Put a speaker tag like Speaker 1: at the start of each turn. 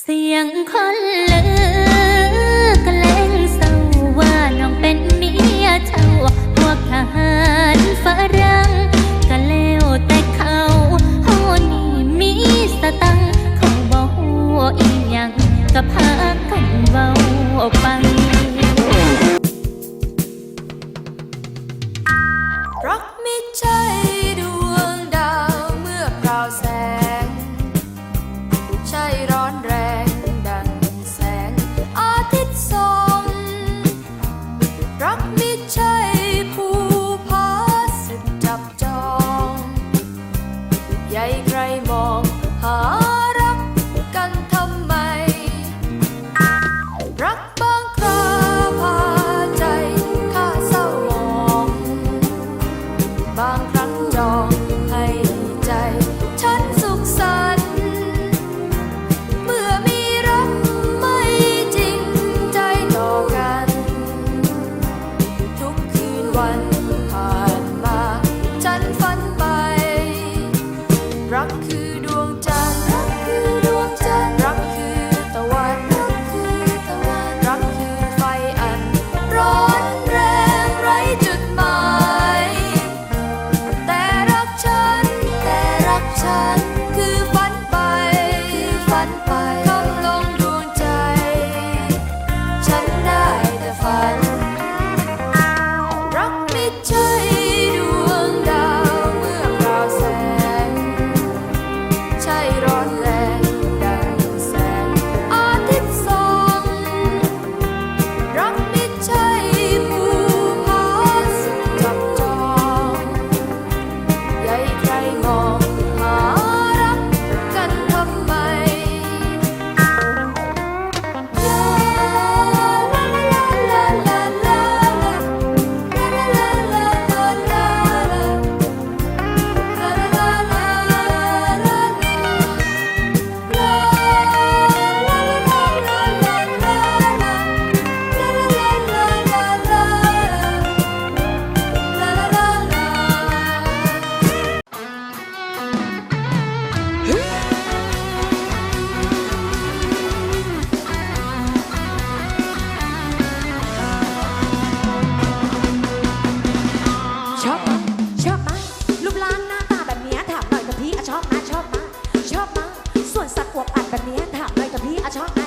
Speaker 1: เสียงคนเลือกแกลงเศวาน้องเป็นเมียเจ้าพวการฝรั่งก็แลวแต่เขาโหนี่มีสตังเขาบอหัวอีหยังก็พากันเว้าไป
Speaker 2: รักไม่ใจ rock พี่อาชา